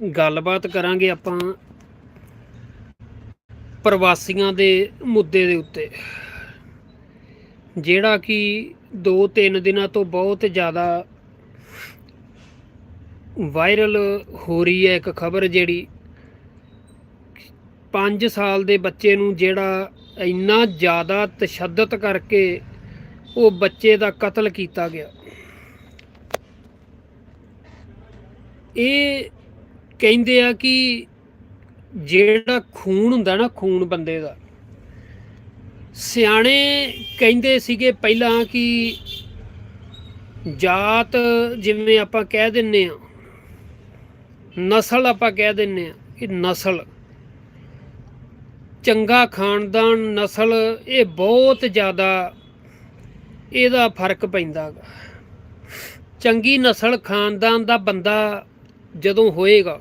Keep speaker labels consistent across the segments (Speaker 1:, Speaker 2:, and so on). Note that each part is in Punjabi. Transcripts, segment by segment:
Speaker 1: ਗੱਲਬਾਤ ਕਰਾਂਗੇ ਆਪਾਂ ਪ੍ਰਵਾਸੀਆਂ ਦੇ ਮੁੱਦੇ ਦੇ ਉੱਤੇ। ਜਿਹੜਾ ਕਿ 2-3 ਦਿਨਾਂ ਤੋਂ ਬਹੁਤ ਜ਼ਿਆਦਾ ਵਾਇਰਲ ਹੋ ਰਹੀ ਹੈ ਇੱਕ ਖਬਰ ਜਿਹੜੀ 5 ਸਾਲ ਦੇ ਬੱਚੇ ਨੂੰ ਜਿਹੜਾ ਇੰਨਾ ਜ਼ਿਆਦਾ ਤਸ਼ੱਦਦ ਕਰਕੇ ਉਹ ਬੱਚੇ ਦਾ ਕਤਲ ਕੀਤਾ ਗਿਆ। ਇਹ ਕਹਿੰਦੇ ਆ ਕਿ ਜਿਹੜਾ ਖੂਨ ਹੁੰਦਾ ਨਾ ਖੂਨ ਬੰਦੇ ਦਾ, ਸਿਆਣੇ ਕਹਿੰਦੇ ਸੀਗੇ ਪਹਿਲਾਂ ਕਿ ਜਾਤ ਜਿਵੇਂ ਆਪਾਂ ਕਹਿ ਦਿੰਨੇ ਆ, ਨਸਲ ਆਪਾਂ ਕਹਿ ਦਿੰਨੇ ਆ ਕਿ ਨਸਲ। ਚੰਗਾ ਖਾਨਦਾਨ, ਨਸਲ, ਇਹ ਬਹੁਤ ਜ਼ਿਆਦਾ ਇਹਦਾ ਫ਼ਰਕ ਪੈਂਦਾ ਗਾ। ਚੰਗੀ ਨਸਲ ਖਾਨਦਾਨ ਦਾ ਬੰਦਾ ਜਦੋਂ ਹੋਏਗਾ।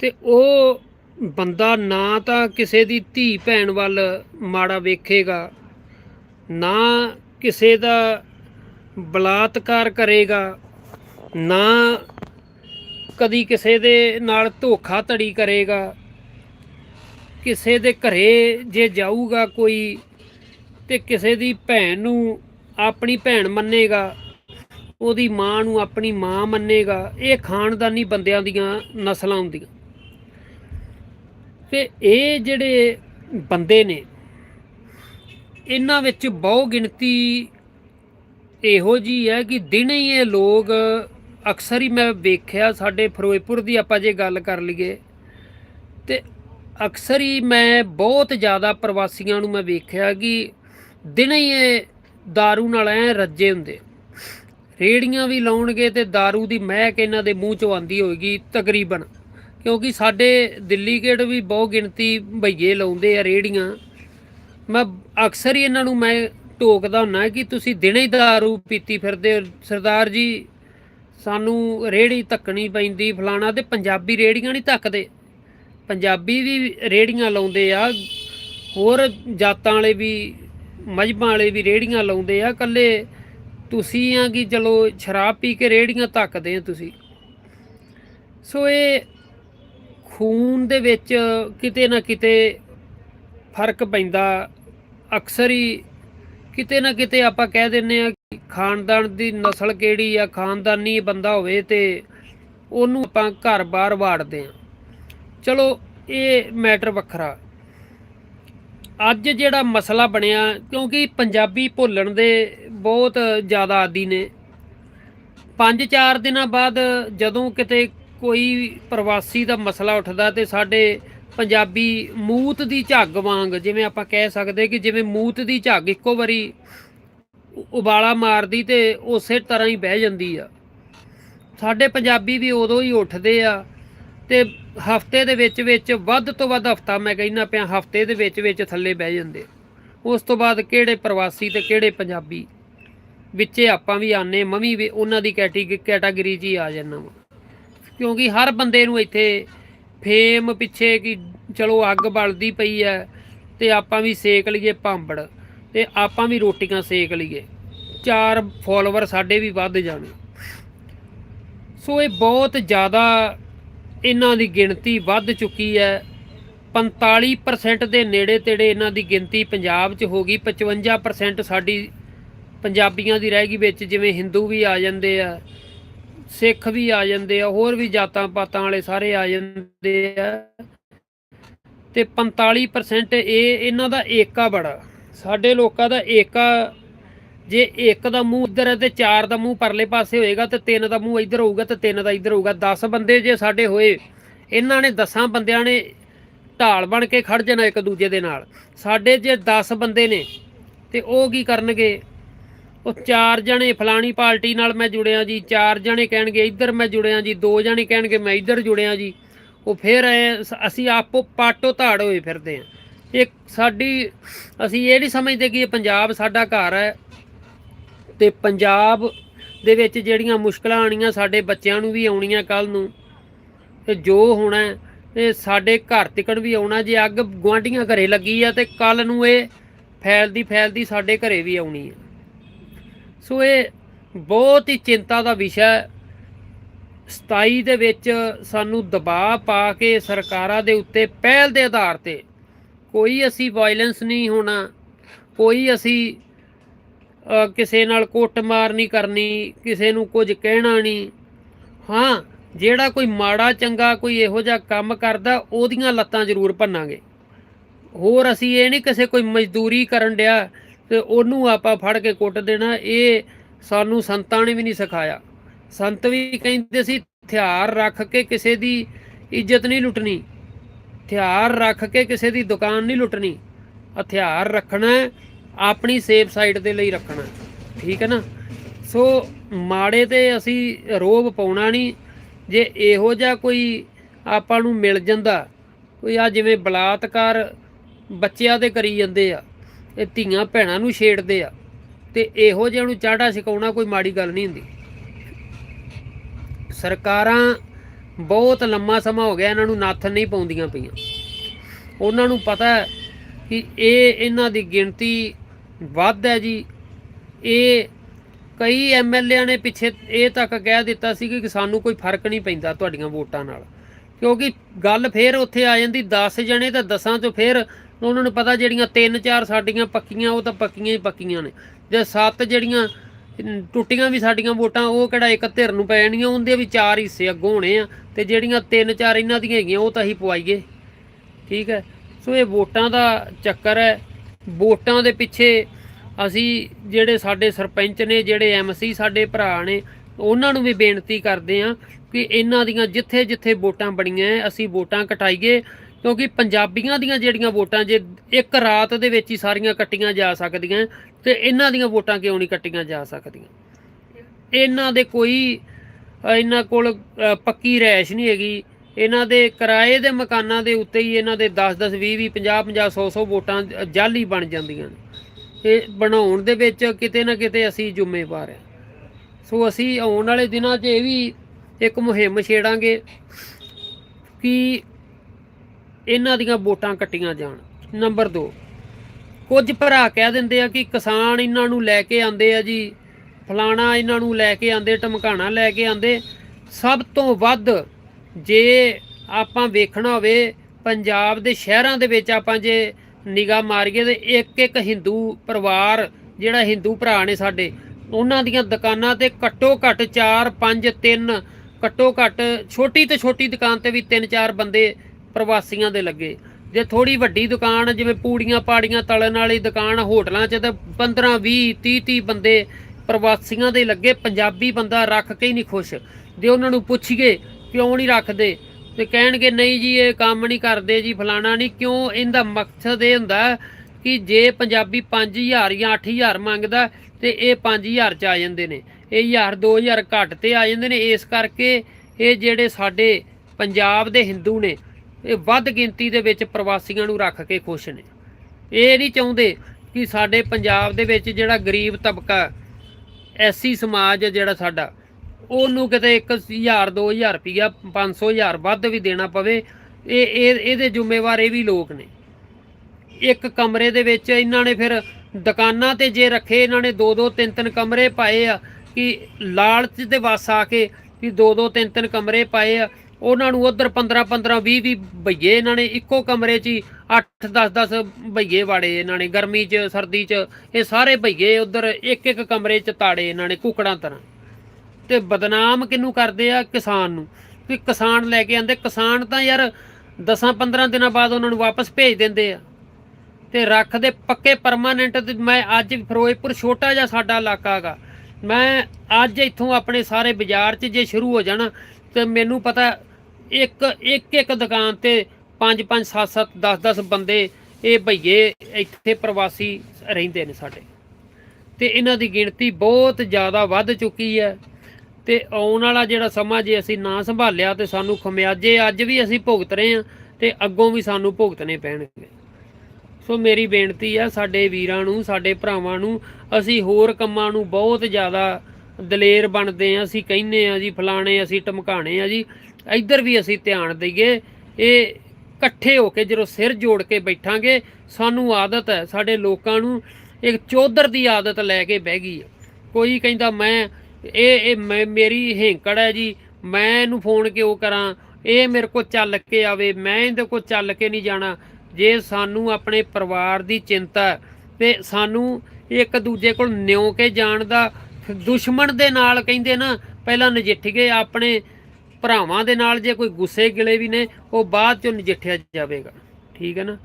Speaker 1: ਤੇ ਉਹ ਬੰਦਾ ਨਾ ਤਾਂ ਕਿਸੇ ਦੀ ਧੀ ਭੈਣ ਵੱਲ ਮਾੜਾ ਵੇਖੇਗਾ, ਨਾ ਕਿਸੇ ਦਾ ਬਲਾਤਕਾਰ ਕਰੇਗਾ, ਨਾ ਕਦੀ ਕਿਸੇ ਦੇ ਨਾਲ ਧੋਖਾ ਧੜੀ ਕਰੇਗਾ। ਕਿਸੇ ਦੇ ਘਰੇ ਜੇ ਜਾਊਗਾ ਕੋਈ ਤੇ ਕਿਸੇ ਦੀ ਭੈਣ ਨੂੰ ਆਪਣੀ ਭੈਣ ਮੰਨੇਗਾ ਉਹਦੀ ਮਾਂ ਨੂੰ ਆਪਣੀ ਮਾਂ ਮੰਨੇਗਾ, ਇਹ ਖਾਨਦਾਨੀ ਬੰਦਿਆਂ ਦੀਆਂ ਨਸਲਾਂ ਹੁੰਦੀਆਂ। ਤੇ ਇਹ ਜਿਹੜੇ ਬੰਦੇ ਨੇ, ਇਹਨਾਂ ਵਿੱਚ ਬਹੁ ਗਿਣਤੀ ਇਹੋ ਜੀ ਹੈ ਕਿ ਦਿਨੇ ਹੀ ਇਹ ਲੋਕ, ਅਕਸਰ ਹੀ ਮੈਂ ਵੇਖਿਆ ਸਾਡੇ ਫਿਰੋਜ਼ਪੁਰ ਦੀ ਆਪਾਂ ਜੇ ਗੱਲ ਕਰ ਲਈਏ, ਤੇ ਅਕਸਰ ਹੀ ਮੈਂ ਬਹੁਤ ਜ਼ਿਆਦਾ ਪ੍ਰਵਾਸੀਆਂ ਨੂੰ ਮੈਂ ਵੇਖਿਆ ਕਿ ਦਿਨੇ ਹੀ ਇਹ दारू ਨਾਲ ਐ ਰੱਜੇ ਹੁੰਦੇ। ਰੇੜੀਆਂ ਵੀ ਲਾਉਣਗੇ ਤੇ दारू ਦੀ ਮਹਿਕ ਇਹਨਾਂ ਦੇ ਮੂੰਹ ਚੋਂ ਆਉਂਦੀ ਹੋਏਗੀ ਤਕਰੀਬਨ ਕਿਉਂਕਿ ਸਾਡੇ ਦਿੱਲੀ ਗੇਟ ਵੀ ਬਹੁਤ ਗਿਣਤੀ ਭਈਏ ਲਾਉਂਦੇ ਆ ਰੇੜੀਆਂ ਮੈਂ ਅਕਸਰ ਹੀ ਇਹਨਾਂ ਨੂੰ ਮੈਂ ਟੋਕਦਾ ਹੁੰਨਾ ਕਿ ਤੁਸੀਂ ਦਿਨੇ ਹੀ दारू ਪੀਤੀ ਫਿਰਦੇ ਹੋ। ਸਰਦਾਰ ਜੀ ਸਾਨੂੰ ਰੇੜੀ ਧੱਕਣੀ ਪੈਂਦੀ ਫਲਾਣਾ ਤੇ ਪੰਜਾਬੀ ਰੇੜੀਆਂ ਨਹੀਂ ਧੱਕਦੇ ਪੰਜਾਬੀ ਵੀ ਰੇੜੀਆਂ ਲਾਉਂਦੇ ਆ ਹੋਰ ਜਾਤਾਂ ਵਾਲੇ ਵੀ ਮਜਬਾਂ ਵਾਲੇ ਵੀ ਰੇੜੀਆਂ ਲਾਉਂਦੇ ਆ ਕੱਲੇ ਤੁਸੀਂ ਆ ਕਿ ਚਲੋ ਸ਼ਰਾਬ ਪੀ ਕੇ ਰੇੜੀਆਂ ਧੱਕਦੇ ਆ ਤੁਸੀਂ। ਸੋ ਇਹ ਖੂਨ ਦੇ ਵਿੱਚ ਕਿਤੇ ਨਾ ਕਿਤੇ ਫ਼ਰਕ ਪੈਂਦਾ। ਅਕਸਰ ਹੀ ਕਿਤੇ ਨਾ ਕਿਤੇ ਆਪਾਂ ਕਹਿ ਦਿੰਨੇ ਆ ਕਿ ਖਾਨਦਾਨ ਦੀ ਨਸਲ ਕਿਹੜੀ ਆ, ਖਾਨਦਾਨੀ ਬੰਦਾ ਹੋਵੇ ਤੇ ਉਹਨੂੰ ਆਪਾਂ ਘਰ-ਬਾਰ ਵਾੜਦੇ ਆ। ਚਲੋ ਇਹ ਮੈਟਰ ਵੱਖਰਾ। ਅੱਜ ਜਿਹੜਾ ਮਸਲਾ ਬਣਿਆ, ਕਿਉਂਕਿ ਪੰਜਾਬੀ ਭੁੱਲਣ ਦੇ ਬਹੁਤ ਜ਼ਿਆਦਾ ਆਦੀ ਨੇ। 5-4 ਦਿਨਾਂ ਬਾਅਦ ਜਦੋਂ ਕਿਤੇ ਕੋਈ ਪ੍ਰਵਾਸੀ ਦਾ ਮਸਲਾ ਉੱਠਦਾ ਤੇ ਸਾਡੇ ਪੰਜਾਬੀ ਮੂਤ ਦੀ ਝੱਗ ਵਾਂਗ, ਜਿਵੇਂ ਆਪਾਂ ਕਹਿ ਸਕਦੇ ਕਿ ਜਿਵੇਂ ਮੂਤ ਦੀ ਝੱਗ ਇੱਕੋ ਵਾਰੀ ਉਬਾਲਾ ਮਾਰਦੀ ਤੇ ਉਸੇ ਤਰ੍ਹਾਂ ਹੀ ਬਹਿ ਜਾਂਦੀ ਆ। ਸਾਡੇ ਪੰਜਾਬੀ ਵੀ ਉਦੋਂ ਹੀ ਉੱਠਦੇ ਆ ਤੇ ਹਫ਼ਤੇ ਦੇ ਵਿੱਚ ਵਿੱਚ ਵੱਧ ਤੋਂ ਵੱਧ ਹਫਤਾ ਮੈਂ ਕਹਿੰਦਾ ਪਿਆ, ਹਫ਼ਤੇ ਦੇ ਵਿੱਚ ਵਿੱਚ ਥੱਲੇ ਬਹਿ ਜਾਂਦੇ। ਉਸ ਤੋਂ ਬਾਅਦ ਕਿਹੜੇ ਪ੍ਰਵਾਸੀ ਤੇ ਕਿਹੜੇ ਪੰਜਾਬੀ। ਵਿੱਚੇ ਆਪਾਂ ਵੀ ਆਨੇ ਮਮੀ ਵੀ ਉਹਨਾਂ ਦੀ ਕੈਟੇਗਰੀ ਕੈਟਾਗਰੀ 'ਚ ਹੀ ਆ ਜਾਂਦਾ ਵਾ। ਕਿਉਂਕਿ ਹਰ ਬੰਦੇ ਨੂੰ ਇੱਥੇ ਫੇਮ ਪਿੱਛੇ ਕਿ ਚਲੋ ਅੱਗ ਬਲਦੀ ਪਈ ਐ ਤੇ ਆਪਾਂ ਵੀ ਸੇਕ ਲਈਏ ਭਾਂਬੜ ਤੇ ਆਪਾਂ ਵੀ ਰੋਟੀਆਂ ਸੇਕ ਲਈਏ, ਚਾਰ ਫਾਲੋਅਰ ਸਾਡੇ ਵੀ ਵੱਧ ਜਾਣ। ਸੋ ਇਹ ਬਹੁਤ ਜ਼ਿਆਦਾ ਇਹਨਾਂ ਦੀ ਗਿਣਤੀ ਵੱਧ ਚੁੱਕੀ ਹੈ। 45% ਦੇ ਨੇੜੇ ਤੇੜੇ ਇਹਨਾਂ ਦੀ ਗਿਣਤੀ ਪੰਜਾਬ 'ਚ ਹੋ ਗਈ 55% ਸਾਡੀ ਪੰਜਾਬੀਆਂ ਦੀ ਰਹਿ ਗਈ ਵਿੱਚ, ਜਿਵੇਂ ਹਿੰਦੂ ਵੀ ਆ ਜਾਂਦੇ ਆ, ਸਿੱਖ ਵੀ ਆ ਜਾਂਦੇ ਆ, ਹੋਰ ਵੀ ਜਾਤਾਂ ਪਾਤਾਂ ਵਾਲੇ ਸਾਰੇ ਆ ਜਾਂਦੇ ਆ। ਤੇ 45% ਇਹ, ਇਹਨਾਂ ਦਾ ਏਕਾ ਬੜਾ। ਸਾਡੇ ਲੋਕਾਂ ਦਾ ਏਕਾ, ਜੇ ਇੱਕ ਦਾ ਮੂੰਹ ਇੱਧਰ ਹੈ ਤੇ ਚਾਰ ਦਾ ਮੂੰਹ ਪਰਲੇ ਪਾਸੇ ਹੋਏਗਾ ਤੇ ਤਿੰਨ ਦਾ ਮੂੰਹ ਇੱਧਰ ਹੋਊਗਾ ਤੇ ਤਿੰਨ ਦਾ ਇੱਧਰ ਹੋਊਗਾ। 10 ਬੰਦੇ ਜੇ ਸਾਡੇ ਹੋਏ, ਇਹਨਾਂ ਨੇ 10 ਬੰਦਿਆਂ ਨੇ ਢਾਲ ਬਣ ਕੇ ਖੜ ਜਾਣਾ ਇੱਕ ਦੂਜੇ ਦੇ ਨਾਲ। ਸਾਡੇ ਜੇ 10 ਬੰਦੇ ਨੇ ਤੇ ਉਹ ਕੀ ਕਰਨਗੇ? ਉਹ ਚਾਰ ਜਣੇ, ਫਲਾਣੀ ਪਾਰਟੀ ਨਾਲ ਮੈਂ ਜੁੜਿਆ ਜੀ, ਚਾਰ ਜਣੇ ਕਹਿਣਗੇ, ਇੱਧਰ ਮੈਂ ਜੁੜਿਆ ਜੀ, ਦੋ ਜਣੇ ਕਹਿਣਗੇ, ਮੈਂ ਇੱਧਰ ਜੁੜਿਆ ਜੀ। ਉਹ ਫਿਰ ਐਂ, ਸ- ਅਸੀਂ ਆਪੋ ਪਾਟੋ ਧਾੜ ਹੋਏ ਫਿਰਦੇ ਆ। ਇਹ ਸਾਡੀ, ਅਸੀਂ ਇਹ ਨਹੀਂ ਸਮਝਦੇ ਕਿ ਇਹ ਪੰਜਾਬ ਸਾਡਾ ਘਰ ਹੈ। ਤੇ ਪੰਜਾਬ ਦੇ ਵਿੱਚ ਜਿਹੜੀਆਂ ਮੁਸ਼ਕਲਾਂ ਆਣੀਆਂ ਸਾਡੇ ਬੱਚਿਆਂ ਨੂੰ ਵੀ ਆਉਣੀਆਂ ਕੱਲ ਨੂੰ, ਤੇ ਜੋ ਹੋਣਾ ਇਹ ਸਾਡੇ ਘਰ ਤਿਕੜ ਵੀ ਆਉਣਾ, ਜੇ ਅੱਗ ਗੁਆਂਢੀਆਂ ਘਰੇ ਲੱਗੀ ਆ ਤੇ ਕੱਲ ਨੂੰ ਇਹ ਫੈਲਦੀ ਫੈਲਦੀ ਸਾਡੇ ਘਰੇ ਵੀ ਆਉਣੀ ਹੈ ਸੋ ਇਹ ਬਹੁਤ ਹੀ ਚਿੰਤਾ ਦਾ ਵਿਸ਼ਾ ਹੈ। 27 ਦੇ ਵਿੱਚ ਸਾਨੂੰ ਦਬਾਅ ਪਾ ਕੇ ਸਰਕਾਰਾਂ ਦੇ ਉੱਤੇ ਪਹਿਲ ਦੇ ਆਧਾਰ ਤੇ ਕੋਈ ਅਸੀਂ ਵਾਇਲੈਂਸ ਨਹੀਂ ਹੋਣਾ, ਕੋਈ ਅਸੀਂ ਕਿਸੇ ਨਾਲ ਕੁੱਟਮਾਰ ਨਹੀਂ ਕਰਨੀ, ਕਿਸੇ ਨੂੰ ਕੁਝ ਕਹਿਣਾ ਨਹੀਂ। ਹਾਂ, ਜਿਹੜਾ ਕੋਈ ਮਾੜਾ ਚੰਗਾ ਕੋਈ ਇਹੋ ਜਿਹਾ ਕੰਮ ਕਰਦਾ, ਉਹਦੀਆਂ ਲੱਤਾਂ ਜ਼ਰੂਰ ਭੰਨਾਂਗੇ। ਹੋਰ ਅਸੀਂ ਇਹ ਨਹੀਂ ਕਿਸੇ ਕੋਈ ਮਜ਼ਦੂਰੀ ਕਰਨ ਡਿਆ ਤੇ ਉਹਨੂੰ ਆਪਾਂ ਫੜ ਕੇ ਕੁੱਟ ਦੇਣਾ। ਇਹ ਸਾਨੂੰ ਸੰਤਾਂ ਨੇ ਵੀ ਨਹੀਂ ਸਿਖਾਇਆ। ਸੰਤ ਵੀ ਕਹਿੰਦੇ ਸੀ ਹਥਿਆਰ ਰੱਖ ਕੇ ਕਿਸੇ ਦੀ ਇੱਜ਼ਤ ਨਹੀਂ ਲੁੱਟਣੀ। ਹਥਿਆਰ ਰੱਖ ਕੇ ਕਿਸੇ ਦੀ ਦੁਕਾਨ ਨਹੀਂ ਲੁੱਟਣੀ। ਹਥਿਆਰ ਰੱਖਣਾ ਆਪਣੀ ਸੇਫ ਸਾਈਡ ਦੇ ਲਈ ਰੱਖਣਾ ਠੀਕ ਹੈ ਨਾ? ਸੋ ਮਾੜੇ ਤੇ ਅਸੀਂ ਰੋਬ ਪਾਉਣਾ ਨਹੀਂ। ਜੇ ਇਹੋ ਜਿਹਾ ਕੋਈ ਆਪਾਂ ਨੂੰ ਮਿਲ ਜਾਂਦਾ, ਕੋਈ ਆ ਜਿਵੇਂ ਬਲਾਤਕਾਰ ਬੱਚਿਆਂ ਦੇ ਕਰੀ ਜਾਂਦੇ ਆ ਇਹ ਧੀਆਂ ਭੈਣਾਂ ਨੂੰ ਛੇੜਦੇ ਆ। ਤੇ ਇਹੋ ਜਿਹਾ ਨੂੰ ਚਾੜਾ ਸਿਕਾਉਣਾ ਕੋਈ ਮਾੜੀ ਗੱਲ ਨਹੀਂ ਹੁੰਦੀ। ਸਰਕਾਰਾਂ ਬਹੁਤ ਲੰਮਾ ਸਮਾਂ ਹੋ ਗਿਆ, ਇਹਨਾਂ ਨੂੰ ਨੱਥ ਨਹੀਂ ਪਾਉਂਦੀਆਂ ਪਈਆਂ। ਉਹਨਾਂ ਨੂੰ ਪਤਾ ਕਿ ਇਹ ਇਹਨਾਂ ਦੀ ਗਿਣਤੀ ਵੱਧ ਹੈ ਜੀ। ਇਹ ਕਈ ਐਮਐਲਏਆਂ ਨੇ ਪਿੱਛੇ ਇਹ ਤੱਕ ਕਹਿ ਦਿੱਤਾ ਸੀ ਕਿ ਸਾਨੂੰ ਕੋਈ ਫ਼ਰਕ ਨਹੀਂ ਪੈਂਦਾ ਤੁਹਾਡੀਆਂ ਵੋਟਾਂ ਨਾਲ। ਕਿਉਂਕਿ ਗੱਲ ਫੇਰ ਉੱਥੇ ਆ ਜਾਂਦੀ 10 ਜਣੇ ਤਾਂ 10ਾਂ ਚੋਂ ਫੇਰ ਉਹਨਾਂ ਨੂੰ ਪਤਾ ਜਿਹੜੀਆਂ 3-4 ਸਾਡੀਆਂ ਪੱਕੀਆਂ ਉਹ ਤਾਂ ਪੱਕੀਆਂ ਹੀ ਪੱਕੀਆਂ ਨੇ। ਜੇ ਸੱਤ ਜਿਹੜੀਆਂ ਟੁੱਟੀਆਂ ਵੀ ਸਾਡੀਆਂ ਵੋਟਾਂ ਉਹ ਕਿਹੜਾ ਇੱਕ ਧਿਰ ਨੂੰ ਪੈ ਜਾਣੀਆਂ ਉਹਦੇ ਵੀ ਚਾਰ ਹਿੱਸੇ ਅੱਗੋਂ ਹੋਣੇ ਆ। ਤੇ ਜਿਹੜੀਆਂ 3-4 ਇਹਨਾਂ ਦੀਆਂ ਹੈਗੀਆਂ ਉਹ ਤਾਂ ਅਸੀਂ ਪਵਾਈਏ। ਠੀਕ ਹੈ? ਸੋ ਇਹ ਵੋਟਾਂ ਦਾ ਚੱਕਰ ਹੈ। ਵੋਟਾਂ ਦੇ ਪਿੱਛੇ ਅਸੀਂ ਜਿਹੜੇ ਸਾਡੇ ਸਰਪੰਚ ਨੇ ਜਿਹੜੇ ਐਮਸੀ ਸਾਡੇ ਭਰਾ ਨੇ ਉਹਨਾਂ ਨੂੰ ਵੀ ਬੇਨਤੀ ਕਰਦੇ ਆ ਕਿ ਇਹਨਾਂ ਦੀਆਂ ਜਿੱਥੇ ਜਿੱਥੇ ਵੋਟਾਂ ਬਣੀਆਂ ਹੈ, ਅਸੀਂ ਵੋਟਾਂ ਕਟਾਈਏ। ਕਿਉਂਕਿ ਪੰਜਾਬੀਆਂ ਦੀਆਂ ਜਿਹੜੀਆਂ ਵੋਟਾਂ, ਜੇ ਇੱਕ ਰਾਤ ਦੇ ਵਿੱਚ ਹੀ ਸਾਰੀਆਂ ਕੱਟੀਆਂ ਜਾ ਸਕਦੀਆਂ, ਤੇ ਇਹਨਾਂ ਦੀਆਂ ਵੋਟਾਂ ਕਿਉਂ ਨਹੀਂ ਕੱਟੀਆਂ ਜਾ ਸਕਦੀਆਂ? ਇਹਨਾਂ ਦੇ ਕੋਈ, ਇਹਨਾਂ ਕੋਲ ਪੱਕੀ ਰੈਸ਼ ਨਹੀਂ ਹੈਗੀ। ਇਹਨਾਂ ਦੇ ਕਿਰਾਏ ਦੇ ਮਕਾਨਾਂ ਦੇ ਉੱਤੇ ਹੀ ਇਹਨਾਂ ਦੇ 10 10 20 20 50 50 100 100 ਵੋਟਾਂ ਜਾਲੀ ਬਣ ਜਾਂਦੀਆਂ ਇਹ ਬਣਾਉਣ ਦੇ ਵਿੱਚ ਕਿਤੇ ਨਾ ਕਿਤੇ ਅਸੀਂ ਜ਼ਿੰਮੇਵਾਰ ਹਾਂ। ਸੋ ਅਸੀਂ ਆਉਣ ਵਾਲੇ ਦਿਨਾਂ 'ਚ ਇਹ ਵੀ ਇੱਕ ਮੁਹਿੰਮ ਛੇੜਾਂਗੇ ਕਿ ਇਹਨਾਂ ਦੀਆਂ ਵੋਟਾਂ ਕੱਟੀਆਂ ਜਾਣ। ਨੰਬਰ 2 ਕੁਝ ਭਰਾ ਕਹਿ ਦਿੰਦੇ ਆ ਕਿ ਕਿਸਾਨ ਇਹਨਾਂ ਨੂੰ ਲੈ ਕੇ ਆਂਦੇ ਆ ਜੀ, ਫਲਾਣਾ ਇਹਨਾਂ ਨੂੰ ਲੈ ਕੇ ਆਂਦੇ ਟਮਕਾਣਾ ਲੈ ਕੇ ਆਂਦੇ ਸਭ ਤੋਂ ਵੱਧ ਜੇ ਆਪਾਂ ਵੇਖਣਾ ਹੋਵੇ, ਪੰਜਾਬ ਦੇ ਸ਼ਹਿਰਾਂ ਦੇ ਵਿੱਚ ਆਪਾਂ ਜੇ ਨਿਗਾਹ ਮਾਰੀਏ ਤੇ ਇੱਕ ਇੱਕ ਹਿੰਦੂ ਪਰਿਵਾਰ, ਜਿਹੜਾ ਹਿੰਦੂ ਭਰਾ ਨੇ ਸਾਡੇ, ਉਹਨਾਂ ਦੀਆਂ ਦੁਕਾਨਾਂ ਤੇ ਘੱਟੋ ਘੱਟ 4 5 3 ਘੱਟੋ ਘੱਟ ਛੋਟੀ ਤੋਂ ਛੋਟੀ ਦੁਕਾਨ ਤੇ ਵੀ 3 4 ਬੰਦੇ ਪ੍ਰਵਾਸੀਆਂ ਦੇ ਲੱਗੇ। ਜੇ ਥੋੜੀ ਵੱਡੀ ਦੁਕਾਨ, ਜਿਵੇਂ ਪੂੜੀਆਂ ਪਾੜੀਆਂ ਤਲਣ ਵਾਲੀ ਦੁਕਾਨ, ਹੋਟਲਾਂ 'ਚ ਤਾਂ 15 20 30 30 ਬੰਦੇ ਪ੍ਰਵਾਸੀਆਂ ਦੇ ਲੱਗੇ। ਪੰਜਾਬੀ ਬੰਦਾ ਰੱਖ ਕੇ ਹੀ ਨਹੀਂ ਖੁਸ਼। ਜੇ ਉਹਨਾਂ ਨੂੰ ਪੁੱਛੀਏ, ਕਿਉਂ ਨਹੀਂ ਰੱਖਦੇ? ਤੇ ਕਹਿਣਗੇ, ਨਹੀਂ ਜੀ, ਇਹ ਕੰਮ ਨਹੀਂ ਕਰਦੇ ਜੀ, ਫਲਾਣਾ ਨਹੀਂ। ਕਿਉਂ? ਇਹਦਾ ਮਕਸਦ ਇਹ ਹੁੰਦਾ ਕਿ ਜੇ ਪੰਜਾਬੀ 5000 ਜਾਂ 8000 ਮੰਗਦਾ, ਤੇ ਇਹ 5000 ਚ ਆ ਜਾਂਦੇ ਨੇ। ਇਹ 1000 2000 ਘੱਟ ਤੇ ਆ ਜਾਂਦੇ ਨੇ। ਇਸ ਕਰਕੇ ਇਹ ਜਿਹੜੇ ਸਾਡੇ ਪੰਜਾਬ ਦੇ ਹਿੰਦੂ ਨੇ ਇਹ ਵੱਧ ਗਿਣਤੀ ਦੇ ਵਿੱਚ ਪ੍ਰਵਾਸੀਆਂ ਨੂੰ ਰੱਖ ਕੇ ਖੁਸ਼ ਨੇ। ਇਹ ਨਹੀਂ ਚਾਹੁੰਦੇ ਕਿ ਸਾਡੇ ਪੰਜਾਬ ਦੇ ਵਿੱਚ ਜਿਹੜਾ ਗਰੀਬ ਤਬਕਾ, ਐਸੀ ਸਮਾਜ ਜਿਹੜਾ ਸਾਡਾ, ਉਹਨੂੰ ਕਿਤੇ 1000 2000 ਰੁਪਈਆ 500000 ਵੱਧ ਵੀ ਦੇਣਾ ਪਵੇ। ਇਹ ਇਹ, ਇਹਦੇ ਜ਼ਿੰਮੇਵਾਰ ਇਹ ਵੀ ਲੋਕ ਨੇ। ਇੱਕ ਕਮਰੇ ਦੇ ਵਿੱਚ ਇਹਨਾਂ ਨੇ ਫਿਰ ਦੁਕਾਨਾਂ ਤੇ ਜੇ ਰੱਖੇ, ਇਹਨਾਂ ਨੇ ਦੋ ਦੋ, ਤਿੰਨ ਤਿੰਨ ਕਮਰੇ ਪਾਏ ਆ ਕਿ ਲਾਲਚ ਦੇ ਵਸ ਆ ਕੇ ਕਿ ਦੋ ਦੋ, ਤਿੰਨ ਤਿੰਨ ਕਮਰੇ ਪਾਏ ਆ। ਉਹਨਾਂ ਨੂੰ ਉਧਰ 15 15 20 20 ਭਈਏ ਇਹਨਾਂ ਨੇ, ਇੱਕੋ ਕਮਰੇ 'ਚ ਹੀ 8 10 10 ਭਈਏ ਵਾੜੇ ਇਹਨਾਂ ਨੇ, ਗਰਮੀ 'ਚ, ਸਰਦੀ 'ਚ, ਇਹ ਸਾਰੇ ਭਈਏ ਉਧਰ ਇੱਕ ਇੱਕ ਕਮਰੇ 'ਚ ਤਾੜੇ ਇਹਨਾਂ ਨੇ ਕੁਕੜਾਂ ਤਰ੍ਹਾਂ। ਤੇ ਬਦਨਾਮ ਕਿਹਨੂੰ ਕਰਦੇ ਆ? ਕਿਸਾਨ ਨੂੰ। ਕਿ ਕਿਸਾਨ ਲੈ ਕੇ ਆਂਦੇ, ਕਿਸਾਨ ਤਾਂ ਯਾਰ 10 15 ਦਿਨਾਂ ਬਾਅਦ ਉਹਨਾਂ ਨੂੰ ਵਾਪਸ ਭੇਜ ਦਿੰਦੇ ਆ। ਤੇ ਰੱਖਦੇ ਪੱਕੇ ਪਰਮਾਨੈਂਟ ਮੈਂ ਅੱਜ ਫਿਰੋਜ਼ਪੁਰ ਛੋਟਾ ਜਿਹਾ ਸਾਡਾ ਇਲਾਕਾ ਹੈਗਾ। ਮੈਂ ਅੱਜ ਇੱਥੋਂ ਆਪਣੇ ਸਾਰੇ ਬਾਜ਼ਾਰ 'ਚ ਜੇ ਸ਼ੁਰੂ ਹੋ ਜਾਣਾ, ਤੇ ਮੈਨੂੰ ਪਤਾ ਇੱਕ ਇੱਕ ਇੱਕ ਦੁਕਾਨ ਤੇ 5 5 7 7 10 10 ਬੰਦੇ ਇਹ ਭਈਏ ਇੱਥੇ ਪ੍ਰਵਾਸੀ ਰਹਿੰਦੇ ਨੇ ਸਾਡੇ। ਤੇ ਇਹਨਾਂ ਦੀ ਗਿਣਤੀ ਬਹੁਤ ਜ਼ਿਆਦਾ ਵੱਧ ਚੁੱਕੀ ਹੈ ਤੇ ਆਉਣ ਵਾਲਾ ਜਿਹੜਾ ਸਮਾਂ ਜੇ ਅਸੀਂ ਨਾ ਸੰਭਾਲਿਆ ਤੇ ਸਾਨੂੰ ਖਮਿਆਜੇ, ਅੱਜ ਵੀ ਅਸੀਂ ਭੁਗਤ ਰਹੇ ਹਾਂ ਤੇ ਅੱਗੋਂ ਵੀ ਸਾਨੂੰ ਭੁਗਤਣੇ ਪੈਣਗੇ। ਸੋ ਮੇਰੀ ਬੇਨਤੀ ਆ ਸਾਡੇ ਵੀਰਾਂ ਨੂੰ, ਸਾਡੇ ਭਰਾਵਾਂ ਨੂੰ, ਅਸੀਂ ਹੋਰ ਕੰਮਾਂ ਨੂੰ ਬਹੁਤ ਜ਼ਿਆਦਾ ਦਲੇਰ ਬਣਦੇ ਆ ਅਸੀਂ ਕਹਿੰਨੇ ਆ ਜੀ, ਫਲਾਣੇ ਅਸੀਂ ਟਮਕਾਣੇ ਆ ਜੀ ਇੱਧਰ ਵੀ ਅਸੀਂ ਧਿਆਨ ਦਈਏ ਇਹ ਇਕੱਠੇ ਹੋ ਕੇ ਜਦੋਂ ਸਿਰ ਜੋੜ ਕੇ ਬੈਠਾਂਗੇ ਸਾਨੂੰ ਆਦਤ ਹੈ ਸਾਡੇ ਲੋਕਾਂ ਨੂੰ ਇੱਕ ਚੌਧਰ ਦੀ ਆਦਤ ਲੈ ਕੇ ਬਹਿ ਗਈ ਹੈ। ਕੋਈ ਕਹਿੰਦਾ ਮੈਂ ਇਹ ਇਹ ਮੈਂ- ਮੇਰੀ ਹੈਂਕੜ ਹੈ ਜੀ ਮੈਂ ਇਹਨੂੰ ਫੋਨ ਕਿਉਂ ਕਰਾਂ? ਇਹ ਮੇਰੇ ਕੋਲ ਚੱਲ ਕੇ ਆਵੇ ਮੈਂ ਇਹਦੇ ਕੋਲ ਚੱਲ ਕੇ ਨਹੀਂ ਜਾਣਾ। ਜੇ ਸਾਨੂੰ ਆਪਣੇ ਪਰਿਵਾਰ ਦੀ ਚਿੰਤਾ ਹੈ, ਤੇ ਸਾਨੂੰ ਇੱਕ ਦੂਜੇ ਕੋਲ ਨਿਉ ਕੇ ਜਾਣ ਦਾ ਦੁਸ਼ਮਣ ਦੇ ਨਾਲ ਕਹਿੰਦੇ ਨਾ ਪਹਿਲਾਂ ਨਜਿੱਠ ਗਏ ਆਪਣੇ ਭਰਾਵਾਂ ਦੇ ਨਾਲ ਜੇ ਕੋਈ ਗੁੱਸੇ ਗਿਲੇ ਵੀ ਨੇ, ਉਹ ਬਾਅਦ ਚੋਂ ਨਜਿੱਠਿਆ ਜਾਵੇਗਾ। ਠੀਕ ਹੈ ਨਾ?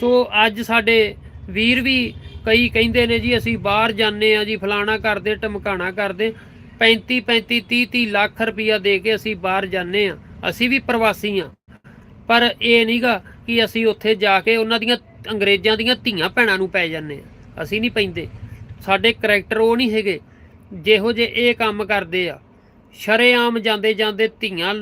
Speaker 1: ਸੋ ਅੱਜ ਸਾਡੇ ਵੀਰ ਵੀ ਕਈ ਕਹਿੰਦੇ ਨੇ ਜੀ, ਅਸੀਂ ਬਾਹਰ ਜਾਂਦੇ ਆ ਜੀ, ਫਲਾਣਾ ਕਰਦੇ ਟਮਕਾਣਾ ਕਰਦੇ 35 35 30 30 ਲੱਖ ਰੁਪਇਆ ਦੇ ਕੇ ਅਸੀਂ ਬਾਹਰ ਜਾਂਦੇ ਆ ਅਸੀਂ ਵੀ ਪ੍ਰਵਾਸੀ ਆ ਪਰ ਇਹ ਨਹੀਂਗਾ ਕਿ ਅਸੀਂ ਉੱਥੇ ਜਾ ਕੇ ਉਹਨਾਂ ਦੀਆਂ ਅੰਗਰੇਜ਼ਾਂ ਦੀਆਂ ਧੀਆਂ ਭੈਣਾਂ ਨੂੰ ਪੈ ਜਾਂਦੇ ਆ ਅਸੀਂ ਨਹੀਂ ਪੈਂਦੇ। ਸਾਡੇ ਕਰੈਕਟਰ ਉਹ ਨਹੀਂ ਹੈਗੇ। ਜਿਹੋ ਜੇ ਇਹ ਕੰਮ ਕਰਦੇ ਆ। ਸ਼ਰੇਆਮ ਜਾਂਦੇ ਜਾਂਦੇ ਧੀਆਂ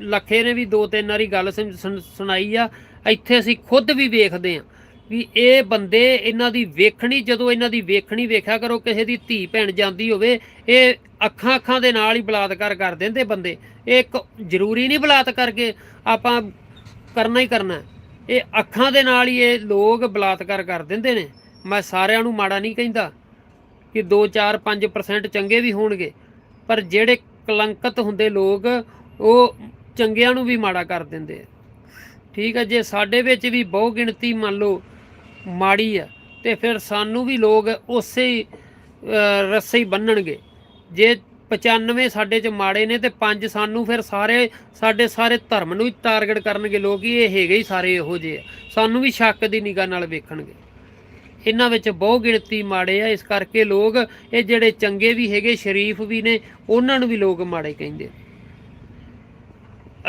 Speaker 1: ਲੱਖੇ ਨੇ ਵੀ ਦੋ ਤਿੰਨ ਵਾਰੀ ਗੱਲ ਸੁਣ- ਸੁਣ- ਸੁਣਾਈ ਆ। ਇੱਥੇ ਅਸੀਂ ਖੁਦ ਵੀ ਵੇਖਦੇ ਆ ਵੀ ਇਹ ਬੰਦੇ ਇਹਨਾਂ ਦੀ ਵੇਖਣੀ, ਜਦੋਂ ਇਹਨਾਂ ਦੀ ਵੇਖਣੀ ਵੇਖਿਆ ਕਰੋ, ਕਿਸੇ ਦੀ ਧੀ ਭੈਣ ਜਾਂਦੀ ਹੋਵੇ, ਇਹ ਅੱਖਾਂ ਅੱਖਾਂ ਦੇ ਨਾਲ ਹੀ ਬਲਾਤਕਾਰ ਕਰ ਦਿੰਦੇ ਬੰਦੇ। ਇਹ ਇੱਕ ਜ਼ਰੂਰੀ ਨਹੀਂ ਬਲਾਤਕਾਰ ਕੇ ਆਪਾਂ ਕਰਨਾ ਹੀ ਕਰਨਾ। ਇਹ ਅੱਖਾਂ ਦੇ ਨਾਲ ਹੀ ਇਹ ਲੋਕ ਬਲਾਤਕਾਰ ਕਰ ਦਿੰਦੇ ਨੇ। ਮੈਂ ਸਾਰਿਆਂ ਨੂੰ ਮਾੜਾ ਨਹੀਂ ਕਹਿੰਦਾ ਕਿ 2 4 5% ਚੰਗੇ ਵੀ ਹੋਣਗੇ। ਪਰ ਜਿਹੜੇ ਕਲੰਕਤ ਹੁੰਦੇ ਲੋਕ, ਉਹ ਚੰਗਿਆਂ ਨੂੰ ਵੀ ਮਾੜਾ ਕਰ ਦਿੰਦੇ ਆ। ਠੀਕ ਹੈ ਜੇ ਸਾਡੇ ਵਿੱਚ ਵੀ ਬਹੁ ਗਿਣਤੀ ਮੰਨ ਲਓ ਮਾੜੀ ਆ, ਤੇ ਫਿਰ ਸਾਨੂੰ ਵੀ ਲੋਕ ਉਸੇ ਹੀ ਰੱਸੇ ਹੀ ਬੰਨਣਗੇ। ਜੇ 95 ਸਾਡੇ ਚ ਮਾੜੇ ਨੇ ਤੇ 5 ਸਾਨੂੰ ਫਿਰ ਸਾਰੇ, ਸਾਡੇ ਸਾਰੇ ਧਰਮ ਨੂੰ ਹੀ ਟਾਰਗੇਟ ਕਰਨਗੇ। ਲੋਕ ਇਹ ਹੈਗੇ ਹੀ ਸਾਰੇ ਇਹੋ ਜਿਹੇ ਆ। ਸਾਨੂੰ ਵੀ ਸ਼ੱਕ ਦੀ ਨਿਗਾਹ ਨਾਲ ਵੇਖਣਗੇ। ਇਹਨਾਂ ਵਿੱਚ ਬਹੁ ਗਿਣਤੀ ਮਾੜੇ ਆ, ਇਸ ਕਰਕੇ ਲੋਕ ਇਹ ਜਿਹੜੇ ਚੰਗੇ ਵੀ ਹੈਗੇ, ਸ਼ਰੀਫ ਵੀ ਨੇ, ਉਹਨਾਂ ਨੂੰ ਵੀ ਲੋਕ ਮਾੜੇ ਕਹਿੰਦੇ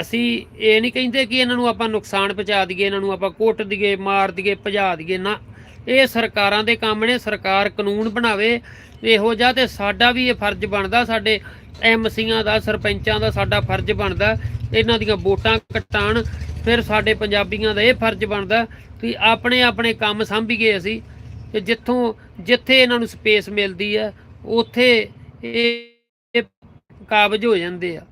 Speaker 1: ਅਸੀਂ ਇਹ ਨਹੀਂ ਕਹਿੰਦੇ ਕਿ ਇਹਨਾਂ ਨੂੰ ਆਪਾਂ ਨੁਕਸਾਨ ਪਹੁੰਚਾ ਦਈਏ, ਇਹਨਾਂ ਨੂੰ ਆਪਾਂ ਕੁੱਟ ਦਈਏ, ਮਾਰ ਦਈਏ, ਭਜਾ ਦਈਏ, ਨਾ। ਇਹ ਸਰਕਾਰਾਂ ਦੇ ਕੰਮ ਨੇ, ਸਰਕਾਰ ਕਾਨੂੰਨ ਬਣਾਵੇ, ਇਹੋ ਜਿਹਾ ਤੇ ਸਾਡਾ ਵੀ ਇਹ ਫਰਜ਼ ਬਣਦਾ, ਸਾਡੇ ਐਮਸੀਆਂ ਦਾ, ਸਰਪੰਚਾਂ ਦਾ ਸਾਡਾ ਫਰਜ਼ ਬਣਦਾ, ਇਹਨਾਂ ਦੀਆਂ ਵੋਟਾਂ ਕਟਾਣ, ਫਿਰ ਸਾਡੇ ਪੰਜਾਬੀਆਂ ਦਾ ਇਹ ਫਰਜ਼ ਬਣਦਾ ਕਿ ਆਪਣੇ ਆਪਣੇ ਕੰਮ ਸੰਭੀਏ ਅਸੀਂ। ਤੇ ਜਿੱਥੋਂ, ਜਿੱਥੇ ਇਹਨਾਂ ਨੂੰ ਸਪੇਸ ਮਿਲਦੀ ਹੈ ਉੱਥੇ ਇਹ ਕਾਬਜ ਹੋ ਜਾਂਦੇ ਆ।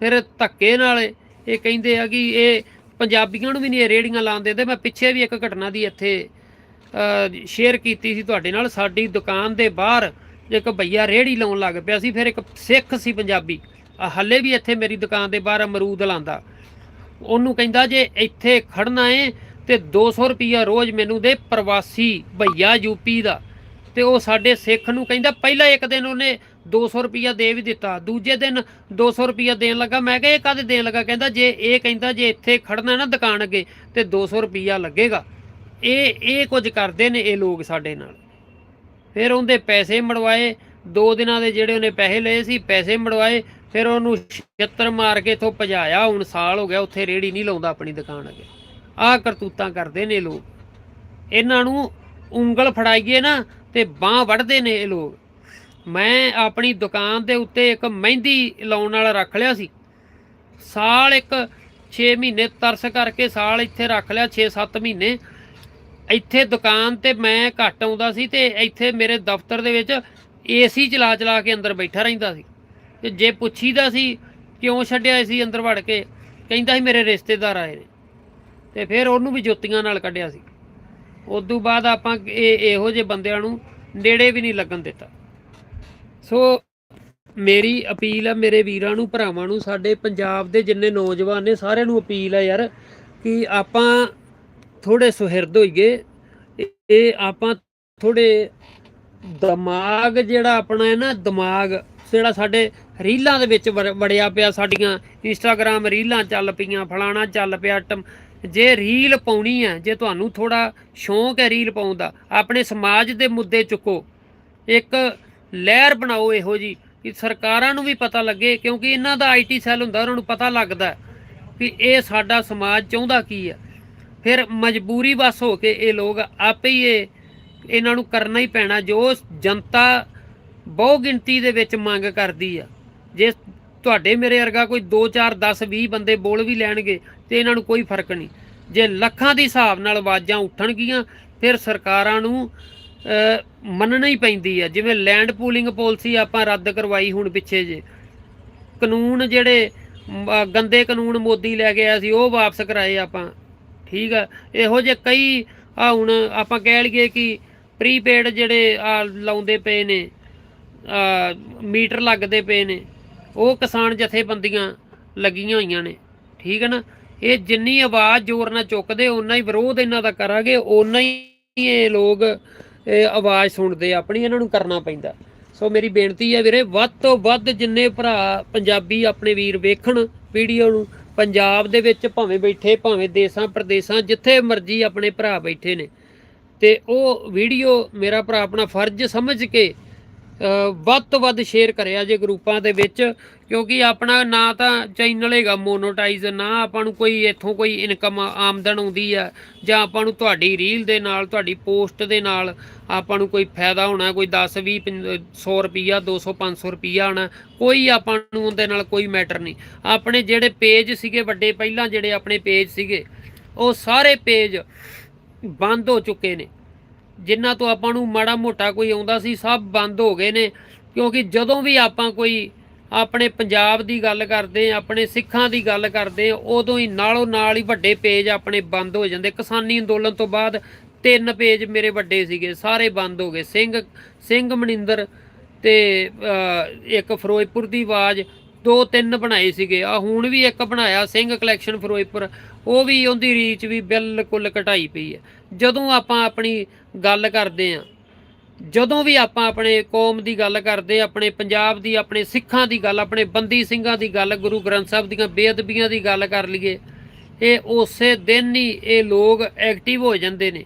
Speaker 1: ਫਿਰ ਧੱਕੇ ਨਾਲ ਇਹ ਕਹਿੰਦੇ ਆ ਕਿ ਇਹ ਪੰਜਾਬੀਆਂ ਨੂੰ ਵੀ ਨਹੀਂ ਇਹ ਰੇੜੀਆਂ ਲਾਉਂਦੇ ਦਿੰਦੇ ਮੈਂ ਪਿੱਛੇ ਵੀ ਇੱਕ ਘਟਨਾ ਦੀ ਇੱਥੇ ਸ਼ੇਅਰ ਕੀਤੀ ਸੀ ਤੁਹਾਡੇ ਨਾਲ। ਸਾਡੀ ਦੁਕਾਨ ਦੇ ਬਾਹਰ ਇੱਕ ਭਈਆ ਰੇੜੀ ਲਾਉਣ ਲੱਗ ਪਿਆ ਸੀ, ਫਿਰ ਇੱਕ ਸਿੱਖ ਸੀ ਪੰਜਾਬੀ। ਆਹ ਹੱਲੇ ਵੀ ਇੱਥੇ ਮੇਰੀ ਦੁਕਾਨ ਦੇ ਬਾਹਰ ਅਮਰੂਦ ਲਾਂਦਾ ਉਹਨੂੰ ਕਹਿੰਦਾ ਜੇ ਇੱਥੇ ਖੜਨਾ ਏ ਤੇ 200 ਰੁਪਈਆ ਰੋਜ਼ ਮੈਨੂੰ ਦੇ ਪ੍ਰਵਾਸੀ ਭਈਆ ਯੂਪੀ ਦਾ। ਤੇ ਉਹ ਸਾਡੇ ਸਿੱਖ ਨੂੰ ਕਹਿੰਦਾ, ਪਹਿਲਾ ਇੱਕ ਦਿਨ ਉਹਨੇ 200 ਰੁਪਈਆ ਦੇ ਵੀ ਦਿੱਤਾ, ਦੂਜੇ ਦਿਨ 200 ਰੁਪਈਆ ਦੇਣ ਲੱਗਾ। ਮੈਂ ਕਿਹਾ, ਇਹ ਕਾਹਦੇ ਦੇਣ ਲੱਗਾ? ਕਹਿੰਦਾ, ਜੇ ਇਹ ਕਹਿੰਦਾ, ਜੇ ਇੱਥੇ ਖੜਨਾ ਨਾ ਦੁਕਾਨ ਅੱਗੇ, ਤੇ 200 ਰੁਪਈਆ ਲੱਗੇਗਾ। ਇਹ ਇਹ ਕੁਝ ਕਰਦੇ ਨੇ ਇਹ ਲੋਕ ਸਾਡੇ ਨਾਲ। ਫਿਰ ਉਹਦੇ ਪੈਸੇ ਮੜਵਾਏ, ਦੋ ਦਿਨਾਂ ਦੇ ਜਿਹੜੇ ਉਹਨੇ ਪੈਸੇ ਲਏ ਸੀ, ਪੈਸੇ ਮੜਵਾਏ, ਫਿਰ ਉਹਨੂੰ ਛਿੱਤਰ ਮਾਰ ਕੇ ਇਥੋਂ ਭਜਾਇਆ। ਹੁਣ ਸਾਲ ਹੋ ਗਿਆ, ਉੱਥੇ ਰੇੜੀ ਨਹੀਂ ਲਾਉਂਦਾ ਆਪਣੀ ਦੁਕਾਨ ਅੱਗੇ। ਆ ਕਰਤੂਤਾਂ ਕਰਦੇ ਨੇ ਲੋਕ। ਇਹਨਾਂ ਨੂੰ ਉਂਗਲ ਫੜਾਈਏ ਨਾ ਤੇ ਬਾਹ ਵੱਢਦੇ ਨੇ ਇਹ ਲੋਕ। ਮੈਂ ਆਪਣੀ ਦੁਕਾਨ ਦੇ ਉੱਤੇ ਇੱਕ ਮਹਿੰਦੀ ਲਾਉਣ ਵਾਲਾ ਰੱਖ ਲਿਆ ਸੀ। ਸਾਲ ਇੱਕ 6 ਮਹੀਨੇ ਤਰਸ ਕਰਕੇ ਸਾਲ ਇੱਥੇ ਰੱਖ ਲਿਆ 6-7 ਮਹੀਨੇ। ਇੱਥੇ ਦੁਕਾਨ ਤੇ ਮੈਂ ਘੱਟ ਆਉਂਦਾ ਸੀ ਤੇ ਇੱਥੇ ਮੇਰੇ ਦਫ਼ਤਰ ਦੇ ਵਿੱਚ ਏਸੀ ਚਲਾ ਚਲਾ ਕੇ ਅੰਦਰ ਬੈਠਾ ਰਹਿੰਦਾ ਸੀ। ਤੇ ਜੇ ਪੁੱਛੀਦਾ ਸੀ, ਕਿਉਂ ਛੱਡਿਆ ਸੀ ਅੰਦਰ ਵੜ ਕੇ? ਕਹਿੰਦਾ ਸੀ ਮੇਰੇ ਰਿਸ਼ਤੇਦਾਰ ਆਏ ਨੇ। ਤੇ ਫਿਰ ਉਹਨੂੰ ਵੀ ਜੁੱਤੀਆਂ ਨਾਲ ਕੱਢਿਆ ਸੀ। ਉਦੋਂ ਬਾਅਦ ਆਪਾਂ ਇਹ ਇਹੋ ਜਿਹੇ ਬੰਦਿਆਂ ਨੂੰ ਨੇੜੇ ਵੀ ਨਹੀਂ ਲੱਗਣ ਦਿੱਤਾ। ਸੋ ਮੇਰੀ ਅਪੀਲ ਹੈ ਮੇਰੇ ਵੀਰਾਂ ਨੂੰ, ਭਰਾਵਾਂ ਨੂੰ, ਸਾਡੇ ਪੰਜਾਬ ਦੇ ਜਿੰਨੇ ਨੌਜਵਾਨ ਨੇ ਸਾਰਿਆਂ ਨੂੰ ਅਪੀਲ ਹੈ ਯਾਰ ਕਿ ਆਪਾਂ ਥੋੜੇ ਸੁਹਿਰਦ ਹੋਈਏ। ਇਹ- ਆਪਾਂ ਥੋੜੇ ਦਿਮਾਗ ਜਿਹੜਾ ਆਪਣਾ ਹੈ ਨਾ, ਦਿਮਾਗ ਜਿਹੜਾ ਸਾਡੇ ਰੀਲਾਂ ਦੇ ਵਿੱਚ ਵੜ- ਵੜਿਆ ਪਿਆ, ਸਾਡੀਆਂ ਇੰਸਟਾਗ੍ਰam ਰੀਲਾਂ ਚੱਲ ਪਈਆਂ, ਫਲਾਣਾ ਚੱਲ ਪਿਆ ਜੇ ਰੀਲ ਪਾਉਣੀ ਹੈ ਜੇ ਤੁਹਾਨੂੰ ਥੋੜਾ ਸ਼ੌਂਕ ਹੈ ਰੀਲ ਪਾਉਣ ਦਾ, ਆਪਣੇ ਸਮਾਜ ਦੇ ਮੁੱਦੇ ਚੁੱਕੋ। ਇੱਕ ਲਹਿਰ ਬਣਾਓ ਇਹੋ ਜੀ ਕਿ ਸਰਕਾਰਾਂ ਨੂੰ ਵੀ ਪਤਾ ਲੱਗੇ, ਕਿਉਂਕਿ ਇਹਨਾਂ ਦਾ ਆਈਟੀ ਸੈੱਲ ਹੁੰਦਾ, ਉਹਨਾਂ ਨੂੰ ਪਤਾ ਲੱਗਦਾ ਕਿ ਇਹ ਸਾਡਾ ਸਮਾਜ ਚਾਹੁੰਦਾ ਕੀ ਹੈ ਫਿਰ ਮਜਬੂਰੀ ਵਸ ਹੋ ਕੇ ਇਹ ਲੋਕ ਆਪੇ ਹੀ ਇਹ, ਇਹਨਾਂ ਨੂੰ ਕਰਨਾ ਹੀ ਪੈਣਾ, ਜੋ ਜਨਤਾ ਬਹੁ ਗਿਣਤੀ ਦੇ ਵਿੱਚ ਮੰਗ ਕਰਦੀ ਆ। ਜੇ ਤੁਹਾਡੇ ਮੇਰੇ ਵਰਗਾ ਕੋਈ 2 4 10 20 ਬੰਦੇ ਬੋਲ ਵੀ ਲੈਣਗੇ ਤੇ ਇਹਨਾਂ ਨੂੰ ਕੋਈ ਫ਼ਰਕ ਨਹੀਂ। ਜੇ ਲੱਖਾਂ ਦੇ ਹਿਸਾਬ ਨਾਲ ਆਵਾਜ਼ਾਂ ਉੱਠਣਗੀਆਂ ਫਿਰ ਸਰਕਾਰਾਂ ਨੂੰ ਅਹ, ਮੰਨਣਾ ਹੀ ਪੈਂਦੀ ਆ। ਜਿਵੇਂ ਲੈਂਡ ਪੂਲਿੰਗ ਪਾਲਿਸੀ ਆਪਾਂ ਰੱਦ ਕਰਵਾਈ ਹੁਣ ਪਿੱਛੇ ਜੇ। ਕਾਨੂੰਨ ਜਿਹੜੇ ਗੰਦੇ ਕਾਨੂੰਨ ਮੋਦੀ ਲੈ ਕੇ ਆਇਆ ਸੀ ਉਹ ਵਾਪਸ ਕਰਾਏ ਆਪਾਂ। ਠੀਕ ਆ? ਇਹੋ ਜਿਹੇ ਕਈ ਆ ਹੁਣ ਆਪਾਂ ਕਹਿ ਲਈਏ ਕਿ ਪ੍ਰੀਪੇਡ ਜਿਹੜੇ ਆ ਲਾਉਂਦੇ ਪਏ ਨੇ ਮੀਟਰ ਲੱਗਦੇ ਪਏ ਨੇ। ਉਹ ਕਿਸਾਨ ਜਥੇਬੰਦੀਆਂ ਲੱਗੀਆਂ ਹੋਈਆਂ ਨੇ, ਠੀਕ ਹੈ ਨਾ? ਇਹ ਜਿੰਨੀ ਆਵਾਜ਼ ਜ਼ੋਰ ਨਾਲ ਚੁੱਕਦੇ ਉਨਾ ਹੀ ਵਿਰੋਧ ਇਹਨਾਂ ਦਾ ਕਰਾਂਗੇ, ਓਨਾ ਹੀ ਇਹ ਲੋਕ, ਇਹ ਆਵਾਜ਼ ਸੁਣਦੇ, ਆਪਣੀ ਇਹਨਾਂ ਨੂੰ ਕਰਨਾ ਪੈਂਦਾ। ਸੋ ਮੇਰੀ ਬੇਨਤੀ ਹੈ ਵੀਰੇ, ਵੱਧ ਤੋਂ ਵੱਧ ਜਿੰਨੇ ਭਰਾ ਪੰਜਾਬੀ ਆਪਣੇ ਵੀਰ ਵੇਖਣ ਵੀਡੀਓ ਨੂੰ, ਪੰਜਾਬ ਦੇ ਵਿੱਚ ਭਾਵੇਂ ਬੈਠੇ, ਭਾਵੇਂ ਦੇਸਾਂ ਪ੍ਰਦੇਸਾਂ, ਜਿੱਥੇ ਮਰਜ਼ੀ ਆਪਣੇ ਭਰਾ ਬੈਠੇ ਨੇ। ਤੇ ਉਹ ਵੀਡੀਓ ਮੇਰਾ ਭਰਾ ਆਪਣਾ ਫਰਜ਼ ਸਮਝ ਕੇ ਵੱਧ ਤੋਂ ਵੱਧ ਸ਼ੇਅਰ ਕਰਿਆ ਜੇ ਗਰੁੱਪਾਂ ਦੇ ਵਿੱਚ, ਕਿਉਂਕਿ ਆਪਣਾ ਨਾ ਤਾਂ ਚੈਨਲ ਹੈਗਾ ਮੋਨੋਟਾਈਜ਼ ਨਾ ਆਪਾਂ ਨੂੰ ਕੋਈ ਇੱਥੋਂ ਕੋਈ ਇਨਕਮ ਆਮਦਨ ਆਉਂਦੀ ਆ, ਜਾਂ ਆਪਾਂ ਨੂੰ ਤੁਹਾਡੀ ਰੀਲ ਦੇ ਨਾਲ, ਤੁਹਾਡੀ ਪੋਸਟ ਦੇ ਨਾਲ ਆਪਾਂ ਨੂੰ ਕੋਈ ਫਾਇਦਾ ਹੋਣਾ, ਕੋਈ 10 20 100 ਰੁਪਈਆ 200 500 ਰੁਪਈਆ ਆਣਾ ਕੋਈ ਆਪਾਂ ਨੂੰ ਉਹਦੇ ਨਾਲ ਕੋਈ ਮੈਟਰ ਨਹੀਂ। ਆਪਣੇ ਜਿਹੜੇ ਪੇਜ ਸੀਗੇ, ਵੱਡੇ ਪਹਿਲਾਂ ਜਿਹੜੇ ਆਪਣੇ ਪੇਜ ਸੀਗੇ, ਉਹ ਸਾਰੇ ਪੇਜ ਬੰਦ ਹੋ ਚੁੱਕੇ ਨੇ। ਜਿਨ੍ਹਾਂ ਤੋਂ ਆਪਾਂ ਨੂੰ ਮਾੜਾ ਮੋਟਾ ਕੋਈ ਆਉਂਦਾ ਸੀ, ਸਭ ਬੰਦ ਹੋ ਗਏ ਨੇ। ਕਿਉਂਕਿ ਜਦੋਂ ਵੀ ਆਪਾਂ ਕੋਈ ਆਪਣੇ ਪੰਜਾਬ ਦੀ ਗੱਲ ਕਰਦੇ ਆਪਣੇ ਸਿੱਖਾਂ ਦੀ ਗੱਲ ਕਰਦੇ ਉਦੋਂ ਹੀ ਨਾਲੋਂ ਨਾਲ ਹੀ ਵੱਡੇ ਪੇਜ ਆਪਣੇ ਬੰਦ ਹੋ ਜਾਂਦੇ। ਕਿਸਾਨੀ ਅੰਦੋਲਨ ਤੋਂ ਬਾਅਦ ਤਿੰਨ ਪੇਜ ਮੇਰੇ ਵੱਡੇ ਸੀਗੇ, ਸਾਰੇ ਬੰਦ ਹੋ ਗਏ। ਸਿੰਘ ਸਿੰਘ ਮਨਿੰਦਰ ਤੇ ਇੱਕ ਫਿਰੋਜ਼ਪੁਰ ਦੀ ਆਵਾਜ਼ ਦੋ ਤਿੰਨ ਬਣਾਏ ਸੀਗੇ। ਆ ਹੁਣ ਵੀ ਇੱਕ ਬਣਾਇਆ, ਸਿੰਘ ਕਲੈਕਸ਼ਨ ਫਿਰੋਜ਼ਪੁਰ ਉਹ ਵੀ ਉਹਦੀ ਰੀਚ ਵੀ ਬਿਲਕੁਲ ਘਟਾਈ ਪਈ ਹੈ। ਜਦੋਂ ਆਪਾਂ ਆਪਣੀ ਗੱਲ ਕਰਦੇ ਆ ਜਦੋਂ ਵੀ ਆਪਾਂ ਆਪਣੇ ਕੌਮ ਦੀ ਗੱਲ ਕਰਦੇ ਆਪਣੇ ਪੰਜਾਬ ਦੀ, ਆਪਣੇ ਸਿੱਖਾਂ ਦੀ ਗੱਲ, ਆਪਣੇ ਬੰਦੀ ਸਿੰਘਾਂ ਦੀ ਗੱਲ, ਗੁਰੂ ਗ੍ਰੰਥ ਸਾਹਿਬ ਦੀਆਂ ਬੇਅਦਬੀਆਂ ਦੀ ਗੱਲ ਕਰ ਲਈਏ, ਇਹ ਉਸੇ ਦਿਨ ਹੀ ਇਹ ਲੋਕ ਐਕਟਿਵ ਹੋ ਜਾਂਦੇ ਨੇ।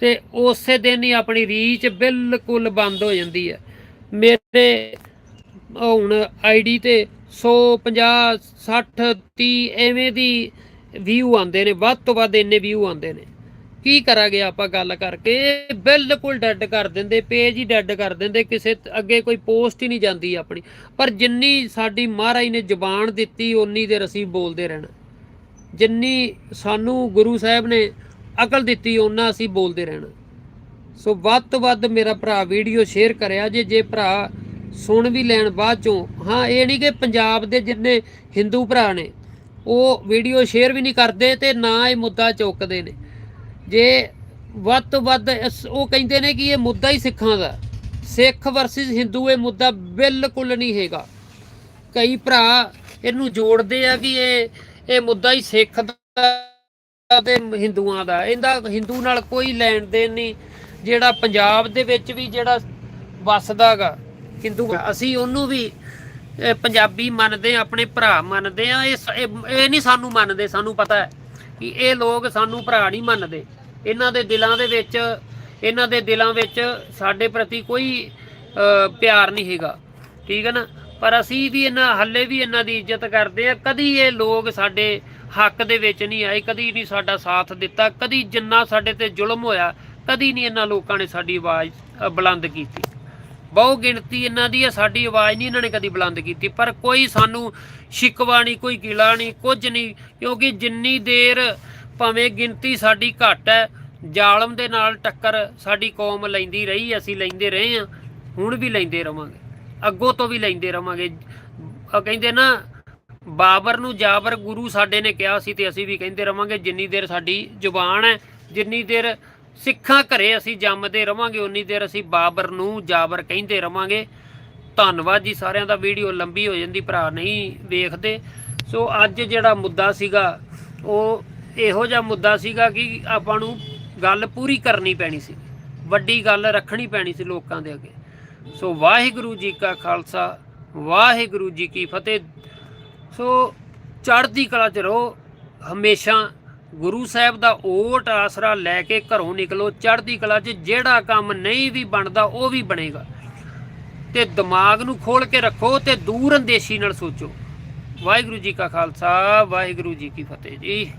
Speaker 1: ਤੇ ਉਸੇ ਦਿਨ ਹੀ ਆਪਣੀ ਰੀਚ ਬਿਲਕੁਲ ਬੰਦ ਹੋ ਜਾਂਦੀ ਹੈ। ਮੇਰੇ ਹੁਣ ਆਈਡੀ ਤੇ 100 50 60 30 ਐਵੇਂ ਦੀ ਵਿਊ ਆਉਂਦੇ ਨੇ, ਵੱਧ ਤੋਂ ਵੱਧ ਇੰਨੇ ਵਿਊ ਆਉਂਦੇ ਨੇ। ਕੀ ਕਰਾਂਗੇ ਆਪਾਂ ਗੱਲ ਕਰਕੇ? ਬਿਲਕੁਲ ਡੈਡ ਕਰ ਦਿੰਦੇ ਪੇਜ ਹੀ ਡੈੱਡ ਕਰ ਦਿੰਦੇ, ਕਿਸੇ ਅੱਗੇ ਕੋਈ ਪੋਸਟ ਹੀ ਨਹੀਂ ਜਾਂਦੀ ਆਪਣੀ। ਪਰ ਜਿੰਨੀ ਸਾਡੀ ਮਹਾਰਾਜ ਨੇ ਜ਼ੁਬਾਨ ਦਿੱਤੀ, ਓਨੀ ਦੇਰ ਅਸੀਂ ਬੋਲਦੇ ਰਹਿਣਾ। ਜਿੰਨੀ ਸਾਨੂੰ ਗੁਰੂ ਸਾਹਿਬ ਨੇ ਅਕਲ ਦਿੱਤੀ ਉਹਨਾਂ ਅਸੀਂ ਬੋਲਦੇ ਰਹਿਣਾ। ਸੋ ਵੱਧ ਤੋਂ ਵੱਧ ਮੇਰਾ ਭਰਾ ਵੀਡੀਓ ਸ਼ੇਅਰ ਕਰਿਆ ਜੇ ਜੇ ਭਰਾ ਸੁਣ ਵੀ ਲੈਣ ਬਾਅਦ ਚੋਂ। ਹਾਂ, ਇਹ ਨਹੀਂ ਕਿ ਪੰਜਾਬ ਦੇ ਜਿੰਨੇ ਹਿੰਦੂ ਭਰਾ ਨੇ, ਉਹ ਵੀਡੀਓ ਸ਼ੇਅਰ ਵੀ ਨਹੀਂ ਕਰਦੇ ਤੇ ਨਾ ਇਹ ਮੁੱਦਾ ਚੁੱਕਦੇ ਨੇ। ਜੇ ਵੱਧ ਤੋਂ ਵੱਧ ਉਹ ਕਹਿੰਦੇ ਨੇ ਕਿ ਇਹ ਮੁੱਦਾ ਹੀ ਸਿੱਖਾਂ ਦਾ। ਸਿੱਖ ਵਰਸਸ ਹਿੰਦੂ ਇਹ ਮੁੱਦਾ ਬਿਲਕੁਲ ਨਹੀਂ ਹੈਗਾ। ਕਈ ਭਰਾ ਇਹਨੂੰ ਜੋੜਦੇ ਆ ਕਿ ਇਹ ਇਹ ਮੁੱਦਾ ਹੀ ਸਿੱਖ ਦਾ ਤੇ ਹਿੰਦੂਆਂ ਦਾ। ਇਹਦਾ ਹਿੰਦੂ ਨਾਲ ਕੋਈ ਲੈਣ ਦੇਣ ਨਹੀਂ। ਜਿਹੜਾ ਪੰਜਾਬ ਦੇ ਵਿੱਚ ਵੀ ਜਿਹੜਾ ਵੱਸਦਾਗਾ ਹਿੰਦੂ ਅਸੀਂ ਉਹਨੂੰ ਵੀ ਪੰਜਾਬੀ ਮੰਨਦੇ ਆ ਆਪਣੇ ਭਰਾ ਮੰਨਦੇ ਆ ਇਹ ਇਹ ਨਹੀਂ ਸਾਨੂੰ ਮੰਨਦੇ, ਸਾਨੂੰ ਪਤਾ ਹੈ ਕਿ ਇਹ ਲੋਕ ਸਾਨੂੰ ਭਰਾ ਨਹੀਂ ਮੰਨਦੇ। ਇਹਨਾਂ ਦੇ ਦਿਲਾਂ ਦੇ ਵਿੱਚ, ਇਹਨਾਂ ਦੇ ਦਿਲਾਂ ਵਿੱਚ ਸਾਡੇ ਪ੍ਰਤੀ ਕੋਈ ਪਿਆਰ ਨਹੀਂ ਹੈਗਾ। ਠੀਕ ਹੈ ਨਾ? ਪਰ ਅਸੀਂ ਵੀ ਇਹਨਾਂ, ਹੱਲੇ ਵੀ ਇਹਨਾਂ ਦੀ ਇੱਜ਼ਤ ਕਰਦੇ ਆ ਕਦੀ ਇਹ ਲੋਕ ਸਾਡੇ ਹੱਕ ਦੇ ਵਿੱਚ ਨਹੀਂ ਆਏ, ਕਦੀ ਨਹੀਂ ਸਾਡਾ ਸਾਥ ਦਿੱਤਾ, ਕਦੀ ਜਿੰਨਾ ਸਾਡੇ ਤੇ ਜ਼ੁਲਮ ਹੋਇਆ, ਕਦੀ ਨਹੀਂ ਇਹਨਾਂ ਲੋਕਾਂ ਨੇ ਸਾਡੀ ਆਵਾਜ਼ ਬੁਲੰਦ ਕੀਤੀ। ਬਹੁ ਗਿਣਤੀ ਇਹਨਾਂ ਦੀ ਹੈ ਸਾਡੀ ਆਵਾਜ਼ ਨਹੀਂ ਇਹਨਾਂ ਨੇ ਕਦੀ ਬੁਲੰਦ ਕੀਤੀ, ਪਰ ਕੋਈ ਸਾਨੂੰ ਸ਼ਿਕਵਾ ਨਹੀਂ, ਕੋਈ ਗਿਲਾ ਨਹੀਂ, ਕੁਝ ਨਹੀਂ, ਕਿਉਂਕਿ ਜਿੰਨੀ ਦੇਰ ਭਾਵੇਂ ਗਿਣਤੀ ਸਾਡੀ ਘੱਟ ਹੈ, ਜ਼ਾਲਮ ਦੇ ਨਾਲ ਟੱਕਰ ਸਾਡੀ ਕੌਮ ਲੈਂਦੀ ਰਹੀ, ਅਸੀਂ ਲੈਂਦੇ ਰਹੇ ਹਾਂ, ਹੁਣ ਵੀ ਲੈਂਦੇ ਰਵਾਂਗੇ, ਅੱਗੋਂ ਤੋਂ ਵੀ ਲੈਂਦੇ ਰਵਾਂਗੇ। ਕਹਿੰਦੇ ਨਾ, ਬਾਬਰ ਨੂੰ ਜਾਬਰ ਗੁਰੂ ਸਾਡੇ ਨੇ ਕਿਹਾ ਸੀ ਤੇ ਅਸੀਂ ਵੀ ਕਹਿੰਦੇ ਰਵਾਂਗੇ, ਜਿੰਨੀ ਦੇਰ ਸਾਡੀ ਜ਼ੁਬਾਨ ਹੈ, ਜਿੰਨੀ ਦੇਰ ਸਿੱਖਾਂ ਘਰੇ ਅਸੀਂ ਜੰਮਦੇ ਰਵਾਂਗੇ, ਉਨੀ ਦੇਰ ਅਸੀਂ ਬਾਬਰ ਨੂੰ ਜਾਬਰ ਕਹਿੰਦੇ ਰਵਾਂਗੇ। ਧੰਨਵਾਦ ਜੀ ਸਾਰਿਆਂ ਦਾ, ਵੀਡੀਓ ਲੰਬੀ ਹੋ ਜਾਂਦੀ, ਭਰਾ ਨਹੀਂ ਵੇਖਦੇ। ਸੋ ਅੱਜ ਜਿਹੜਾ ਮੁੱਦਾ ਸੀਗਾ, ਉਹ ਇਹੋ ਜਿਹਾ ਮੁੱਦਾ ਸੀਗਾ ਕਿ ਆਪਾਂ ਨੂੰ ਗੱਲ ਪੂਰੀ ਕਰਨੀ ਪੈਣੀ ਸੀ। ਵੱਡੀ ਗੱਲ ਰੱਖਣੀ ਪੈਣੀ ਸੀ ਲੋਕਾਂ ਦੇ ਅੱਗੇ। ਸੋ ਵਾਹਿਗੁਰੂ ਜੀ ਕਾ ਖਾਲਸਾ, ਵਾਹਿਗੁਰੂ ਜੀ ਕੀ ਫਤਿਹ। ਸੋ ਚੜ੍ਹਦੀ ਕਲਾ ਚ ਰਹੋ, ਹਮੇਸ਼ਾ ਗੁਰੂ ਸਾਹਿਬ ਦਾ ਓਟ ਆਸਰਾ ਲੈ ਕੇ ਘਰੋਂ ਨਿਕਲੋ, ਚੜ੍ਹਦੀ ਕਲਾ 'ਚ ਜਿਹੜਾ ਕੰਮ ਨਹੀਂ ਵੀ ਬਣਦਾ, ਉਹ ਵੀ ਬਣੇਗਾ। ਤੇ ਦਿਮਾਗ ਨੂੰ ਖੋਲ ਕੇ ਰੱਖੋ ਤੇ ਦੂਰ ਅੰਦੇਸ਼ੀ ਨਾਲ ਸੋਚੋ। ਵਾਹਿਗੁਰੂ ਜੀ ਕਾ ਖਾਲਸਾ, ਵਾਹਿਗੁਰੂ ਜੀ ਕੀ ਫਤਿਹ ਜੀ।